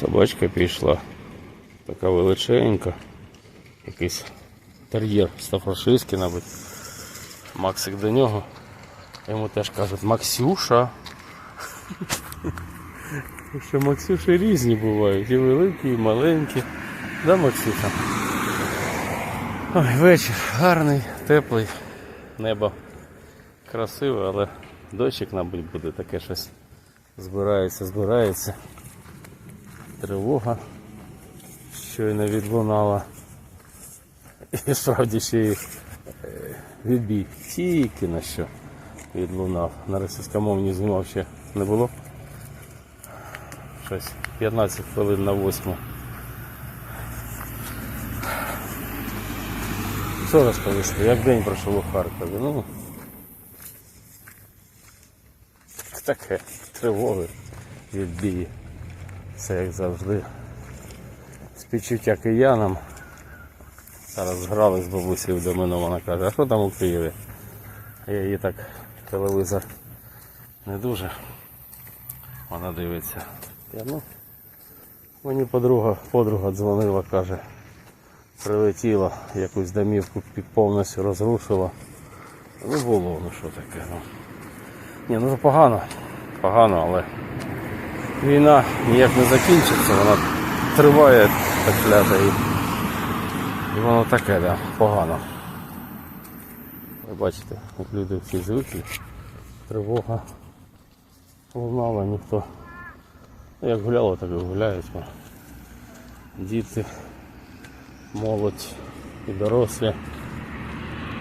Собачка пішла. Така величенька. Якийсь тер'єр стафрошистський, мабуть. Максик до нього. Йому теж кажуть Максюша. Що Максюші різні бувають. І великі, і маленькі. Да, Максюша? Ой, вечір гарний, теплий, небо красиве, але дощик, мабуть, буде таке щось. Збирається, збирається. Тривога щойно відлунала. І справді ще й е, відбій тільки на що відлунав. На російськомовній знімав ще не було. Щось 15 хвилин на 8. Що розповісти? Як день пройшов у Харкові? Ну таке тривоги, відбії. Все як завжди. Співчуття киянам. Зараз грали з бабусею до мене, вона каже, а що там у Києві? Я її так телевізор не дуже. Вона дивиться. Я, ну, мені подруга, подруга дзвонила, каже, прилетіла, якусь домівку повністю розрушила. Ну було, ну що таке, ну. Ні, ну погано, погано, але війна ніяк не закінчиться, вона триває так клята і, воно таке, да, погано. Ви бачите, як люди всі звикли, тривога лунала, ніхто. Ну, Як гуляло, так і гуляють. Діти, молодь і дорослі.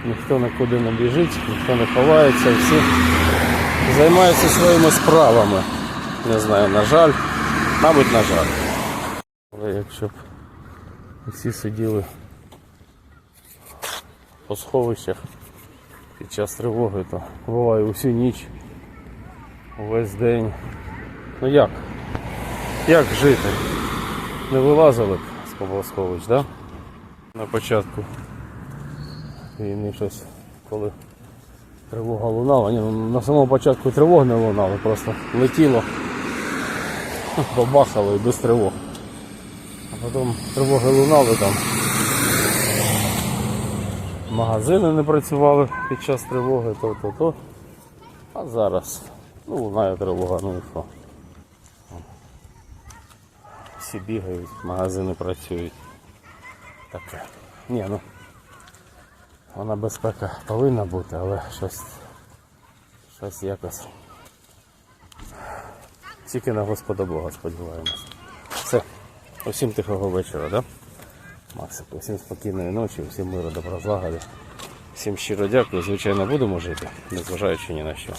Ніхто нікуди не біжить, ніхто не ховається, всі займаються своїми справами. Не знаю, на жаль, мабуть, на жаль. Але якщо б всі сиділи по сховищах під час тривоги, то буває усю ніч, увесь день. Ну як? Як жити? Не вилазили б з побосховищ, так? Да? На початку війни щось, коли тривога лунала. Ні, ну, на самому початку тривог не лунало, просто летіло, бабахало і без тривог. А потім тривоги лунали там. Магазини не працювали під час тривоги, то-то-то. А зараз, ну, лунає тривога, ну і що. Всі бігають, магазини працюють. Таке. Ні, ну. Вона безпека повинна бути, але щось, щось якось. Тільки на Господа Бога сподіваємось. Все. Усім тихого вечора, да? Максик, усім спокійної ночі, усім миру, добра злагоди. Всім щиро дякую. Звичайно, будемо жити, незважаючи ні на що.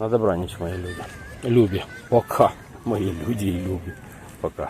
На добраніч, мої люди. Любі. Пока. Мої люди і любі. Пока.